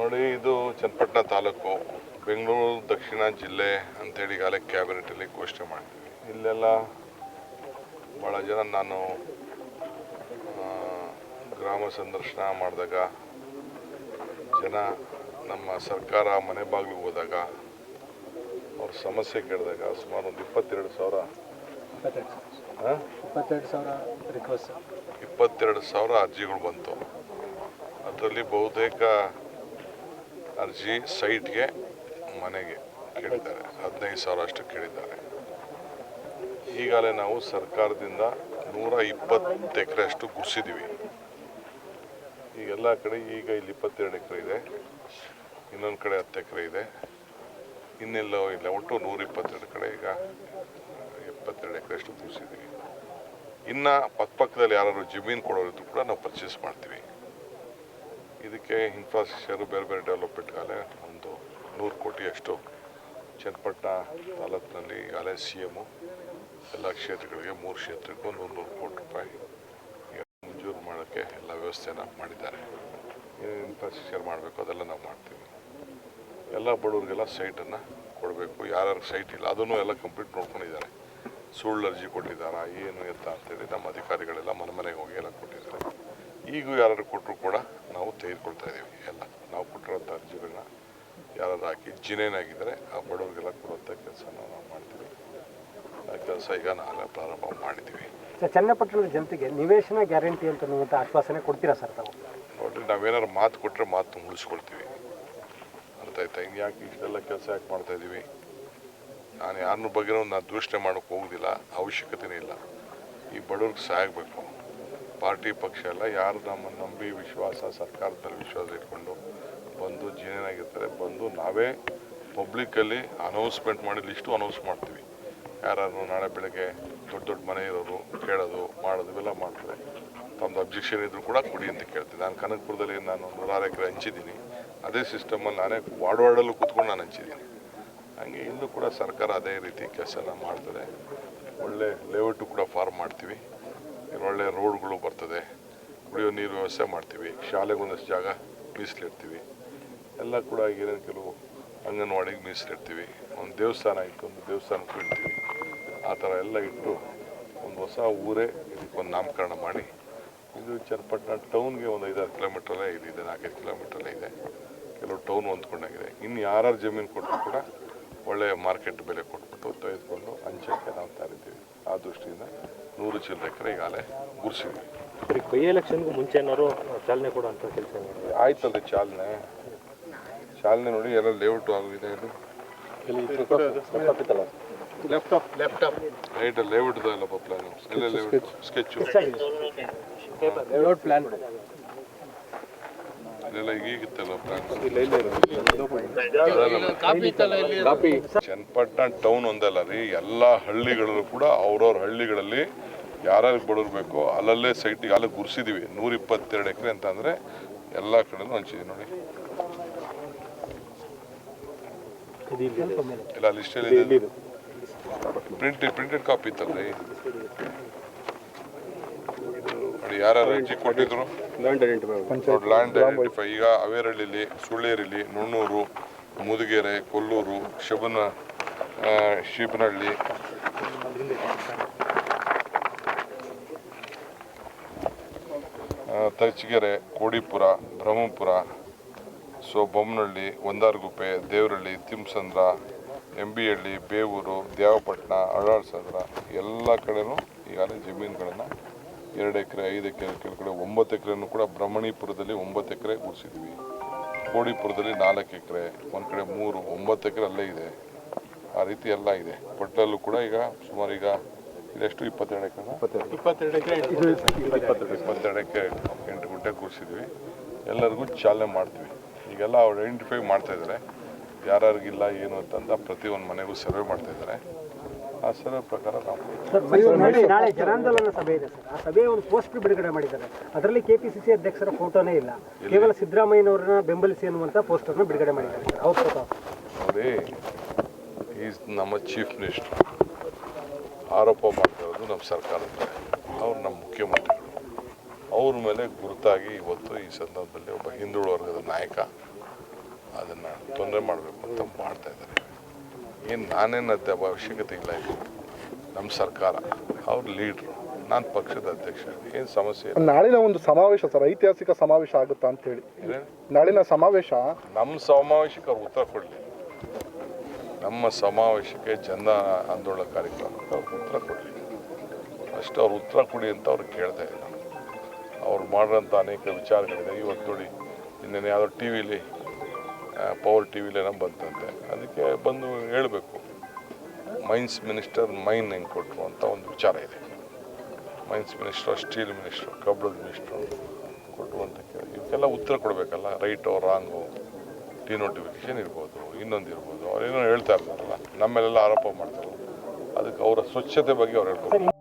ನೋಡಿ ಇದು ಚನ್ನಪಟ್ಟಣ ತಾಲೂಕು. ಬೆಂಗಳೂರು ದಕ್ಷಿಣ ಜಿಲ್ಲೆ ಅಂತೇಳಿ ಈಗಾಗಲೇ ಕ್ಯಾಬಿನೆಟಲ್ಲಿ ಘೋಷಣೆ ಮಾಡಿದ್ವಿ ಇಲ್ಲೆಲ್ಲ ಭಾಳ ಜನ ನಾನು ಗ್ರಾಮ ಸಂದರ್ಶನ ಮಾಡಿದಾಗ ಜನ ನಮ್ಮ ಸರ್ಕಾರ ಮನೆ ಬಾಗಿಲು ಹೋದಾಗ ಅವ್ರ ಸಮಸ್ಯೆ ಕೇಳಿದಾಗ ಸುಮಾರು ಒಂದು ಇಪ್ಪತ್ತೆರಡು ಸಾವಿರ ಇಪ್ಪತ್ತೆರಡು ಹಾಂ ಇಪ್ಪತ್ತೆರಡು ಸಾವಿರ ರಿಕ್ವೆಸ್ಟ್ ಇಪ್ಪತ್ತೆರಡು ಸಾವಿರ ಅರ್ಜಿಗಳು ಬಂತು. ಅದರಲ್ಲಿ ಬಹುತೇಕ ಅರ್ಜಿ ಸೈಟ್ಗೆ, ಮನೆಗೆ ಕೇಳಿದ್ದಾರೆ ಹದಿನೈದು ಸಾವಿರ ಅಷ್ಟು ಕೇಳಿದ್ದಾರೆ. ಈಗಾಗಲೇ ನಾವು ಸರ್ಕಾರದಿಂದ ನೂರ ಇಪ್ಪತ್ತು ಎಕರೆ ಅಷ್ಟು ಗುಡಿಸಿದ್ದೀವಿ ಈಗೆಲ್ಲ ಕಡೆ ಈಗ ಇಲ್ಲಿ ಇಪ್ಪತ್ತೆರಡು ಎಕರೆ ಇದೆ. ಇನ್ನೊಂದು ಕಡೆ ಹತ್ತು ಎಕರೆ ಇದೆ. ಇನ್ನೆಲ್ಲೋ ಇಲ್ಲ, ಒಟ್ಟು ನೂರ ಇಪ್ಪತ್ತೆರಡು ಕಡೆ ಈಗ ಇಪ್ಪತ್ತೆರಡು ಎಕರೆ ಅಷ್ಟು ಗುಡಿಸಿದ್ವಿ ಇನ್ನು ಪಕ್ಕಪಕ್ಕದಲ್ಲಿ ಯಾರಾದ್ರು ಜಮೀನು ಕೊಡೋರಿದ್ರು ಕೂಡ ನಾವು ಪರ್ಚೇಸ್ ಮಾಡ್ತೀವಿ. ಇದಕ್ಕೆ ಇನ್ಫ್ರಾಸ್ಟ್ರಕ್ಚರು ಬೇರೆ ಬೇರೆ ಡೆವಲಪ್ಮೆಂಟ್ಗಾಲೆ ಒಂದು ನೂರು ಕೋಟಿಯಷ್ಟು ಚನ್ನಪಟ್ಟಣ ತಾಲೂಕಿನಲ್ಲಿ ಈಗಾಗಲೇ ಸಿ ಎಮ್ಮು ಎಲ್ಲ ಕ್ಷೇತ್ರಗಳಿಗೆ, ಮೂರು ಕ್ಷೇತ್ರಕ್ಕೂ ನೂರು ನೂರು ಕೋಟಿ ರೂಪಾಯಿ ಮಂಜೂರು ಮಾಡೋಕ್ಕೆ ಎಲ್ಲ ವ್ಯವಸ್ಥೆನ ಮಾಡಿದ್ದಾರೆ. ಇನ್ಫ್ರಾಸ್ಟ್ರಕ್ಚರ್ ಮಾಡಬೇಕು ಅದೆಲ್ಲ ನಾವು ಮಾಡ್ತೀವಿ. ಎಲ್ಲ ಬಡವ್ರಿಗೆಲ್ಲ ಸೈಟನ್ನು ಕೊಡಬೇಕು. ಯಾರ್ಯಾರು ಸೈಟ್ ಇಲ್ಲ, ಅದನ್ನು ಎಲ್ಲ ಕಂಪ್ಲೀಟ್ ನೋಡ್ಕೊಂಡಿದ್ದಾರೆ. ಸುಳ್ಳು ಅರ್ಜಿ ಕೊಟ್ಟಿದ್ದಾರಾ, ಏನು ಎತ್ತ ಅಂತೇಳಿ ನಮ್ಮ ಅಧಿಕಾರಿಗಳೆಲ್ಲ ಮನೆ ಮನೆಗೆ ಹೋಗಿ ಎಲ್ಲ ಕೊಟ್ಟಿದ್ದಾರೆ. ಈಗೂ ಯಾರು ಕೊಟ್ಟರು ಕೂಡ ನಾವು ತೆಗೆದುಕೊಳ್ತಾ ಇದ್ದೀವಿ. ಎಲ್ಲ. ನಾವು ಕೊಟ್ಟಿರೋಂಥ ಅರ್ಜಿಗಳನ್ನ ಯಾರಾದ್ರು ಹಾಕಿ ಜಿನೇನಾಗಿದ್ದರೆ ಆ ಬಡವರಿಗೆಲ್ಲ ಕೊಡುವಂಥ ಕೆಲಸನ ನಾವು ಮಾಡ್ತೀವಿ. ಆ ಕೆಲಸ ಈಗ ನಾವೆಲ್ಲ ಪ್ರಾರಂಭ ಮಾಡಿದ್ದೀವಿ. ಚನ್ನಪಟ್ಟಣದ ಜನತೆಗೆ ನಿವೇಶನ ಗ್ಯಾರಂಟಿ ಅಂತ ಆಶ್ವಾಸನೆ ಕೊಡ್ತೀರಾ ಸರ್ ತಾವು? ನೋಡಿರಿ ನಾವೇನಾದ್ರು ಮಾತು ಕೊಟ್ಟರೆ ಮಾತು ಉಳಿಸ್ಕೊಳ್ತೀವಿ ಅರ್ಥ ಆಯ್ತಾ? ಇನ್ನು ಯಾಕೆ ಇಷ್ಟೆಲ್ಲ ಕೆಲಸ ಯಾಕೆ ಮಾಡ್ತಾ ಇದ್ದೀವಿ? ನಾನು ಯಾರನ್ನೂ ಬಗ್ಗೆ ನಾನು ದೂಷಣೆ ಮಾಡೋಕ್ಕೆ ಹೋಗೋದಿಲ್ಲ. ಅವಶ್ಯಕತೆನೇ ಇಲ್ಲ. ಈ ಬಡವ್ರಿಗೆ ಸಹಾಯ ಆಗಬೇಕು. ಪಾರ್ಟಿ ಪಕ್ಷ ಎಲ್ಲ ಯಾರು ನಮ್ಮನ್ನು ನಂಬಿ ವಿಶ್ವಾಸ, ಸರ್ಕಾರದಲ್ಲಿ ವಿಶ್ವಾಸ ಇಟ್ಕೊಂಡು ಬಂದು ಜೀನೇನಾಗಿರ್ತಾರೆ ಬಂದು ನಾವೇ ಪಬ್ಲಿಕ್ಕಲ್ಲಿ ಅನೌನ್ಸ್ಮೆಂಟ್ ಮಾಡಿ ಲಿಸ್ಟು ಅನೌನ್ಸ್ ಮಾಡ್ತೀವಿ. ಯಾರು ನಾಳೆ ಬೆಳಗ್ಗೆ ದೊಡ್ಡ ದೊಡ್ಡ ಮನೆ ಇರೋರು ಕೇಳೋದು, ಮಾಡೋದು, ಇವೆಲ್ಲ ಮಾಡ್ತಾರೆ. ತಮ್ಮದು ಅಬ್ಜೆಕ್ಷನ್ ಇದ್ರು ಕೂಡ ಕೊಡಿ ಅಂತ ಕೇಳ್ತೀನಿ ನಾನು ಕನಕಪುರದಲ್ಲಿ ನಾನು ನೂರಾರು ಎಕರೆ ಹಂಚಿದ್ದೀನಿ. ಅದೇ ಸಿಸ್ಟಮಲ್ಲಿ ನಾನೇ ವಾರ್ಡ್ ವಾರ್ಡಲ್ಲೂ ಕೂತ್ಕೊಂಡು ನಾನು ಹಂಚಿದ್ದೀನಿ. ಹಂಗೆ ಇಲ್ಲೂ ಕೂಡ ಸರ್ಕಾರ ಅದೇ ರೀತಿ ಕೆಲಸನ ಮಾಡ್ತಾರೆ ಒಳ್ಳೆ ಲೇಔಟು ಕೂಡ ಫಾರ್ಮ್ ಮಾಡ್ತೀವಿ. ಒಳ್ಳೆ ರೋಡ್ಗಳು ಬರ್ತದೆ, ಕುಡಿಯೋ ನೀರು ವ್ಯವಸ್ಥೆ ಮಾಡ್ತೀವಿ ಶಾಲೆಗೆ ಒಂದಷ್ಟು ಜಾಗ ಮೀಸಲಿಡ್ತೀವಿ. ಎಲ್ಲ ಕೂಡ ಏನೇನು ಕೆಲವು ಅಂಗನವಾಡಿಗೆ ಮೀಸಲಿಡ್ತೀವಿ. ಒಂದು ದೇವಸ್ಥಾನ ಇಟ್ಟು ಒಂದು ದೇವಸ್ಥಾನಕ್ಕೂ ಇಡ್ತೀವಿ. ಆ ಥರ ಎಲ್ಲ ಇಟ್ಟು ಒಂದು ಹೊಸ ಊರೇ ಇದಕ್ಕೆ ಒಂದು ನಾಮಕರಣ ಮಾಡಿ, ಇದು ಚನ್ನಪಟ್ಟಣ ಟೌನ್ಗೆ ಒಂದು ಐದಾರು ಕಿಲೋಮೀಟ್ರಲ್ಲೇ ಇದೆ ನಾಲ್ಕೈದು ಕಿಲೋಮೀಟ್ರಲ್ಲೇ ಇದೆ. ಕೆಲವು ಟೌನ್ ಹೊಂದ್ಕೊಂಡಾಗಿದೆ. ಇನ್ನು ಯಾರ್ಯಾರು ಜಮೀನು ಕೊಟ್ಟರು ಕೂಡ ಒಳ್ಳೆಯ ಮಾರ್ಕೆಟ್ ಬೆಲೆ ಕೊಟ್ಬಿಟ್ಟು ತೆಗೆದುಕೊಂಡು ಹಂಚಕ್ಕೆ ನಾವು ತರಿದ್ದೀವಿ. ಆ ದೃಷ್ಟಿಯಿಂದ ನೂರು ಚಿಲ್ಲರೆ ಎಕರೆ ಈಗಾಗಲೇ ಗುರ್ಸಿದ್ವಿ ಬೈ ಎಲೆಕ್ಷನ್ಗೂ ಮುಂಚೆನಾರು ಚಾಲನೆ ಕೊಡುವಂಥ ಕೆಲಸ ಆಯ್ತಲ್ಲ ಚಾಲನೆ. ಚಾಲನೆ ನೋಡಿ ಎಲ್ಲ ಲೇಔಟ್ ಆಗಿದೆ ಇದು. ರೈಟ್ ಲೇಔಟ್ ಇದೆಲ್ಲಪ್ಪ ಪ್ಲಾನ್ ಎಲ್ಲ ಲೇಔಟ್ ಸ್ಕೆಚ್ಚು ಲೇಔಟ್ ಪ್ಲಾನ್ ಇದೆಲ್ಲ ಈಗಿತ್ತಲ್ಲ ಪ್ಲಾನ್ ಚನ್ನಪಟ್ಟಣ ಟೌನ್ ಒಂದಲ್ಲ ರೀ. ಎಲ್ಲಾ ಹಳ್ಳಿಗಳಲ್ಲೂ ಕೂಡ ಅವ್ರವ್ರ ಹಳ್ಳಿಗಳಲ್ಲಿ ಯಾರ್ಯಾರು ಬಡವ್ರು ಅಲ್ಲಲ್ಲೇ ಸೈಟಿಗೆ ಅಲ್ಲೇ ಗುರ್ಸಿದೀವಿ. ನೂರ ಇಪ್ಪತ್ತೆರಡು ಎಕರೆ ಅಂತ ಅಂದ್ರೆ ಎಲ್ಲ ಕಡೆನೂ ಹಂಚಿದೀವಿ ನೋಡಿ. ಇಲ್ಲ ಲಿಸ್ಟಲ್ಲಿ ಪ್ರಿಂಟ್ ಪ್ರಿಂಟೆಡ್ ಕಾಪಿ ಇತ್ತಲ್ರಿ ನೋಡಿ ಯಾರ್ಯಾರು ಅರ್ಜಿ ಕೊಟ್ಟಿದ್ರು? ಲ್ಯಾಂಡ್ ಐಡೆಂಟಿಫೈ ಈಗ ಅವೇರಳ್ಳಿಲಿ ಸುಳ್ಳೇರಿಲಿ ನುಣ್ಣೂರು ಮುದುಗೆರೆ ಕೊಲ್ಲೂರು ಶಬನ ಆ, ಶಿಬನಹಳ್ಳಿ ಆ, ತರ್ಚಗೆರೆ ಕೋಡಿಪುರ, ಬ್ರಹ್ಮಪುರ, ಸೊ ಬೊಮ್ಮನಹಳ್ಳಿ, ಒಂದಾರ್ಗುಪ್ಪೆ, ದೇವರಹಳ್ಳಿ, ತಿಮ್ಸಂದ್ರ, ಎಂಬಿಹಳ್ಳಿ, ಬೇವೂರು, ದೇವಪಟ್ಟಣ ಅಳಾಳ್ಸಂದ್ರ ಎಲ್ಲ ಕಡೆನೂ ಈಗಾಗಲೇ ಜಮೀನುಗಳನ್ನು ಎರಡು ಎಕರೆ, ಐದು ಎಕರೆ ಕೆಳಗಡೆ ಒಂಬತ್ತು ಎಕರೆನೂ ಕೂಡ ಬ್ರಹ್ಮಣಿಪುರದಲ್ಲಿ ಒಂಬತ್ತು ಎಕರೆ ಗುಡಿಸಿದ್ವಿ ಕೋಡಿಪುರದಲ್ಲಿ ನಾಲ್ಕು ಎಕರೆ, ಒಂದು ಕಡೆ ಮೂರು, ಒಂಬತ್ತು ಎಕರೆ ಅಲ್ಲೇ ಇದೆ. ಆ ರೀತಿ ಎಲ್ಲ ಇದೆ. ಪಟ್ಟಲ್ಲೂ ಕೂಡ ಈಗ ಸುಮಾರು ಈಗ ಇದೆಷ್ಟು? ಇಪ್ಪತ್ತೆರಡು ಎಕರೆ ಇಪ್ಪತ್ತೆರಡು. ಎಕರೆ ಇಪ್ಪತ್ತೆರಡು ಎಕರೆ. ಎಂಟು ಗುಂಟೆ ಕೂರಿಸಿದ್ವಿ. ಎಲ್ಲರಿಗೂ ಚಾಲನೆ ಮಾಡ್ತೀವಿ. ಈಗೆಲ್ಲ ಅವ್ರು ಐಡೆಂಟಿಫೈ ಮಾಡ್ತಾ ಇದ್ದಾರೆ. ಯಾರ್ಯಾರಿಗಿಲ್ಲ ಏನು ಅಂತಂದ ಒಂದು ಮನೆಗೂ ಸರ್ವೆ ಮಾಡ್ತಾ ಇದ್ದಾರೆ. ಆ ಸರ್ವೆ ಪ್ರಕಾರ ನಾವು ನಾಳೆ ಜನಾಂದೋಲನ ಸಭೆ ಇದೆ ಸರ್. ಆ ಸಭೆಯ ಒಂದು ಪೋಸ್ಟ್ ಬಿಡುಗಡೆ ಮಾಡಿದ್ದಾರೆ. ಅದರಲ್ಲಿ ಕೆಪಿಸಿಸಿ ಅಧ್ಯಕ್ಷರ ಫೋಟೋನೇ ಇಲ್ಲ. ಕೇವಲ ಸಿದ್ದರಾಮಯ್ಯನವರನ್ನ ಬೆಂಬಲಿಸಿ ಅನ್ನುವಂಥ ಪೋಸ್ಟರ್ನ ಬಿಡುಗಡೆ ಮಾಡಿದ್ದಾರೆ. ಸರ್ ಅವ್ರ ಫೋಟೋ ನೋಡಿ ಈಸ್ ನಮ್ಮ ಚೀಫ್ ಮಿನಿಸ್ಟರ್ ಆರೋಪ ಮಾಡ್ತಾ ಇರೋದು ನಮ್ಮ ಸರ್ಕಾರದ ಮೇಲೆ ಅವ್ರು ನಮ್ಮ ಮುಖ್ಯಮಂತ್ರಿಗಳು. ಅವ್ರ ಮೇಲೆ ಗುರುತಾಗಿ ಇವತ್ತು ಈ ಸಂದರ್ಭದಲ್ಲಿ ಒಬ್ಬ ಹಿಂದುಳಿದ ವರ್ಗದ ನಾಯಕ ಅದನ್ನು ತೊಂದರೆ ಮಾಡಬೇಕು ಅಂತ ಮಾಡ್ತಾ ಇದ್ದಾರೆ. ಏನು ನಾನೇನು ಅದ ಅವಶ್ಯಕತೆ ಇಲ್ಲ ಇದು. ನಮ್ಮ ಸರ್ಕಾರ ಅವ್ರ ಲೀಡ್ರು ನಾನು ಪಕ್ಷದ ಅಧ್ಯಕ್ಷ ಏನು ಸಮಸ್ಯೆ ನಾಳಿನ ಒಂದು ಸಮಾವೇಶ ಸರ್ ಐತಿಹಾಸಿಕ ಸಮಾವೇಶ ಆಗುತ್ತಾ ಅಂತ ಹೇಳಿ. ನಾಳಿನ ಸಮಾವೇಶ ನಮ್ಮ ಸಮಾವೇಶಕ್ಕೆ ಅವ್ರು ಉತ್ತರ ಕೊಡಲಿ ನಮ್ಮ ಸಮಾವೇಶಕ್ಕೆ ಜನ ಆಂದೋಲನ ಕಾರ್ಯಕ್ರಮಕ್ಕೆ ಅವ್ರಿಗೆ ಉತ್ತರ ಕೊಡಲಿ. ಅಷ್ಟು ಅವ್ರು ಉತ್ತರ ಕೊಡಿ ಅಂತ ಅವ್ರು ಕೇಳ್ತಾ ಇಲ್ಲ. ಅವ್ರು ಮಾಡಿರೋಂಥ ಅನೇಕ ವಿಚಾರಗಳಿದೆ. ಇವತ್ತು ನೋಡಿ ಇನ್ನೇನು ಯಾವುದೋ ಟಿ ವಿಲಿ ಪವರ್ ಟಿ ವಿಲೇನೋ ಬಂತಂತೆ. ಅದಕ್ಕೆ ಬಂದು ಹೇಳಬೇಕು. ಮೈನ್ಸ್ ಮಿನಿಸ್ಟರ್ ಮೈನ್ ಹೆಂಗೆ ಕೊಟ್ಟರು ಅಂತ ಒಂದು ವಿಚಾರ ಇದೆ. ಮೈನ್ಸ್ ಮಿನಿಸ್ಟ್ರು, ಸ್ಟೀಲ್ ಮಿನಿಸ್ಟ್ರು ಕಬ್ಬಳದ ಮಿನಿಸ್ಟ್ರು ಕೊಟ್ಟರು ಅಂತ ಕೇಳಿ. ಇವಕ್ಕೆಲ್ಲ ಉತ್ತರ ಕೊಡಬೇಕಲ್ಲ. Right, wrong. ಡಿನೋಟಿಫಿಕೇಶನ್ ಇರ್ಬೋದು, ಇನ್ನೊಂದು ಇರ್ಬೋದು ಅವ್ರೇನೋ ಹೇಳ್ತಾ ಇರ್ತಾರಲ್ಲ, ನಮ್ಮೇಲೆಲ್ಲ ಆರೋಪ ಮಾಡ್ತಾರಲ್ಲ ಅದಕ್ಕೆ ಅವರ ಸ್ವಚ್ಛತೆ ಬಗ್ಗೆ ಅವ್ರು ಹೇಳ್ಕೊಬೇಕು